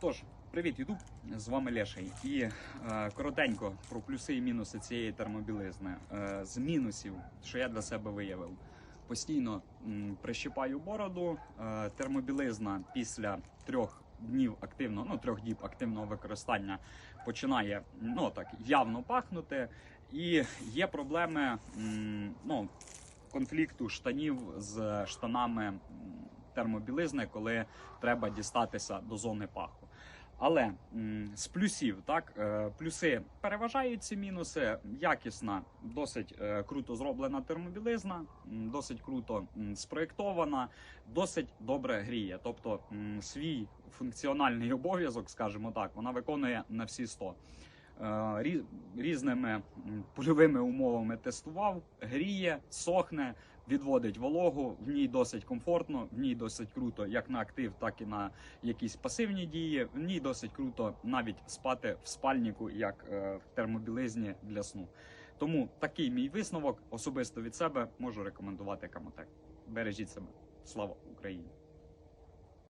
Тож, привіт, Ютуб! З вами Леший. І е, коротенько про плюси і мінуси цієї термобілизни. Е, з мінусів, що я для себе виявив, постійно м, прищипаю бороду. Е, термобілизна після трьох днів активного, ну трьох діб активного використання починає ну так явно пахнути. І є проблеми м, ну, конфлікту штанів з штанами термобілизни, коли треба дістатися до зони паху. Але з плюсів, так, е, плюси переважають ці мінуси. Якісна, досить е, круто зроблена термобілизна, досить круто спроєктована, досить добре гріє. Тобто свій функціональний обов'язок, скажімо так, вона виконує на всі 100. Е, Різними польовими умовами тестував, гріє, сохне, відводить вологу. В ній досить комфортно, в ній досить круто, як на актив, так і на якісь пасивні дії. В ній досить круто навіть спати в спальнику, як е, в термобілизні для сну. Тому такий мій висновок особисто від себе можу рекомендувати Камотек. Бережіть себе. Слава Україні!